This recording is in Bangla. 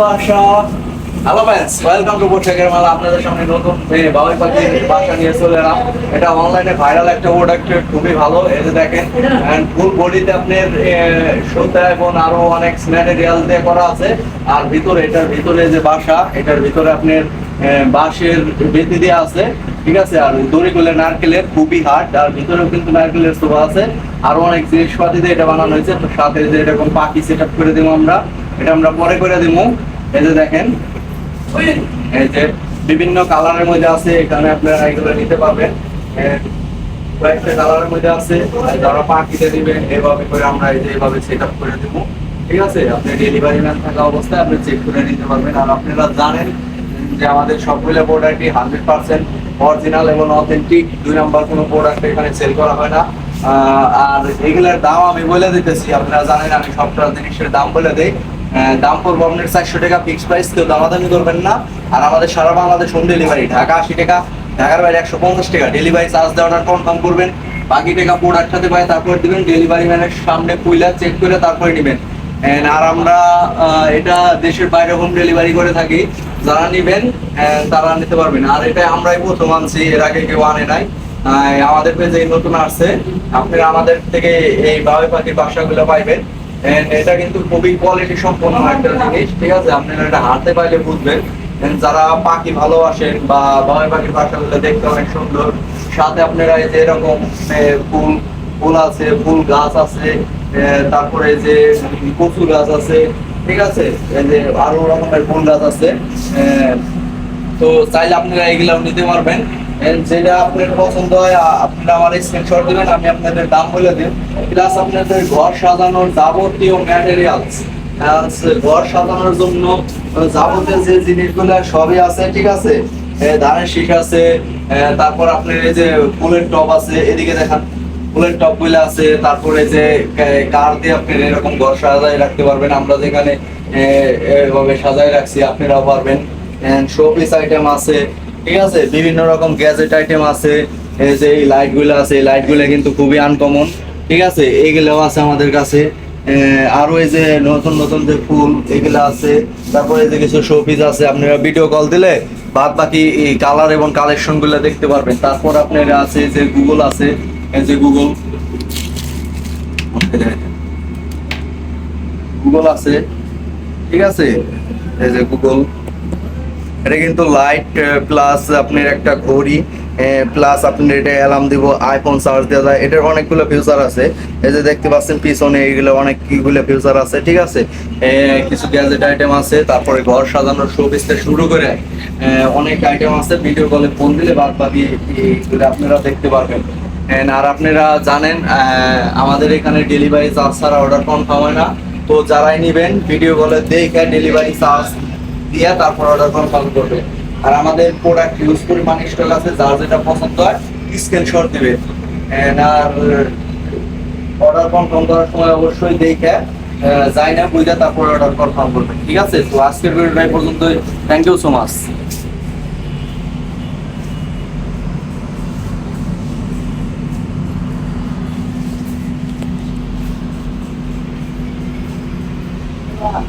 বাসা। নিয়ে চলে এলাম। এটা অনলাইনে ভাইরাল একটা খুবই ভালো। দেখেন ফুল আপনার এবং আরও অনেক দিয়ে করা আছে। আর ভিতরে, এটার ভিতরে যে বাসা, এটার ভিতরে আপনার বাঁশের বেতি দেওয়া আছে ঠিক আছে? আর দড়িগুলো নারকেলের খুবই হার্ড আর ভিতরেও কিন্তু নারকেলের শোভা আছে। আরও অনেক জিনিসপাতি দিয়ে এটা বানানো হয়েছে তো সাথে যে এরকম পাখি সেট আপ করে দেবো আমরা এটা আমরা পরে করে দেবো। এই যে দেখেন এই যে বিভিন্ন কালারের মধ্যে আছে এখানে আপনারা এগুলো নিতে পারবেন। এ, কয়েকটা কালারের মধ্যে আছে যারা পাখিতে দিবেন এভাবে করে আমরা এই যে এভাবে সেট আপ করে দেবো। ঠিক আছে? আপনি ডেলিভারি ম্যান থাকা অবস্থায় আপনি চেক করে নিতে পারবেন। আর আপনারা জানেন যে আমাদের সবগুলো প্রোডাক্টই হান্ড্রেড পার্সেন্ট অরিজিনাল এবং অথেন্টিক দুই নাম্বার কোনো প্রোডাক্ট এখানে সেল করা হয় না। আর এগুলোর দাম আমি বলে দিতেছি, আপনারা জানেন আমি সবটা জিনিসের দাম বলে দিই। দাম পড়ব আপনার চারশো টাকা ফিক্স প্রাইস কেউ দামাদামি করবেন না। আর আমাদের সারা বাংলাদেশ হোম ডেলিভারি ঢাকা আশি টাকা, ঢাকার বাইরে একশো পঞ্চাশ টাকা। ডেলিভারি চার্জ দেওয়াটা কনফার্ম করবেন। বাকি টাকা প্রোডাক্ট পাই তারপর দিবেন। ডেলিভারি ম্যানের সামনে কুইলা চেক করে তারপরে নেবেন আর আমরা এটা দেশের বাইরে হোম ডেলিভারি করে থাকি। যারা নিবেন তারা নিতে পারবেন। আর এটা আমরাই প্রথম আনছি, এর আগে কেউ আনে নাই। আমাদের পেজে নতুন আসছে। আপনারা আমাদের থেকে এই বাবুই পাখির বাসাগুলো পাইবেন। এটা কিন্তু খুবই কোয়ালিটি সম্পন্ন একটা জিনিস, ঠিক আছে? আপনারা এটা হাতে পাইলে বুঝবেন। যারা পাখি ভালোবাসেন বা বাবুই পাখির বাসাগুলো দেখতে অনেক সুন্দর, সাথে আপনারা এই যে এরকম ফুল ফুল আছে, ফুল গাছ আছে তারপরে যে কচু গাছ আছে, ঠিক আছে? যে আরও রকমের ফুল গাছ আছে তো চাইলে আপনারা এগুলাও নিতে পারবেন। যেটা আপনার পছন্দ হয় আপনারা আমার স্ক্রিনশট দিবেন, আমি আপনাদের দাম বলে দিন প্লাস আপনাদের ঘর সাজানোর যাবতীয় ম্যাটেরিয়ালস ঘর সাজানোর জন্য যাবতীয় যে জিনিসগুলো সবই আছে, ঠিক আছে? ধানের শীষ আছে তারপর আপনার এই যে ফুলের টব আছে, এদিকে দেখান। ফুলের টপগুলো আছে তারপরে যে কার দিয়ে আপনি এরকম ঘর সাজায় রাখতে পারবেন আমরা যেখানে এভাবে সাজায় রাখছি আপনারাও পারবেন। শোপিস আইটেম আছে ঠিক আছে? বিভিন্ন রকম গ্যাজেট আইটেম আছে যে এই লাইটগুলো আছে এই লাইটগুলো কিন্তু খুবই আনকমন ঠিক আছে? এইগুলোও আছে আমাদের কাছে। আহ, আরও এই যে নতুন নতুন যে ফুল এগুলো আছে। তারপরে যে কিছু শোপিস আছে আপনারা ভিডিও কল দিলে বাদ বাকি কালার এবং কালেকশনগুলো দেখতে পারবেন। তারপর আপনার আছে যে গুগল আছে এই যে গুগল গুগল আছে। ঠিক আছে? এই যে গুগল এটা কিন্তু লাইট প্লাস আপনার একটা ঘড়ি প্লাস আপনি এটা অ্যালার্ম দিব আইফোন চার্জ দেওয়া যায়। এটার অনেকগুলো ফিউচার আছে। এই যে দেখতে পাচ্ছেন পিছনে এইগুলো অনেক কিগুলো ফিউচার আছে। ঠিক আছে? এ, কিছু গ্যাজেট আইটেম আছে। তারপরে ঘর সাজানোর শোপিস থেকে শুরু করে এ, অনেক আইটেম আছে। ভিডিও কলে ফোন দিলে বাদ বাকি এইগুলো আপনারা দেখতে পারবেন। আর আপনারা জানেন আমাদের এখানে ডেলিভারি চার্জ ছাড়া অর্ডার কনফার্ম হয় না। তো যারাই নেবেন ভিডিও কলে দেখে ডেলিভারি চার্জ দিয়ে তারপর অর্ডার কনফার্ম করবে। আর আমাদের প্রোডাক্ট ইউজ করি স্টক আছে, যার যেটা পছন্দ হয় স্ক্রিনশট দিবে। আর অর্ডার কনফার্ম করার সময় অবশ্যই দেখে যাই না বুঝে তারপর অর্ডার কনফার্ম করবে। ঠিক আছে? তো আজকের ভিডিওটা পর্যন্ত thank you so much Yeah.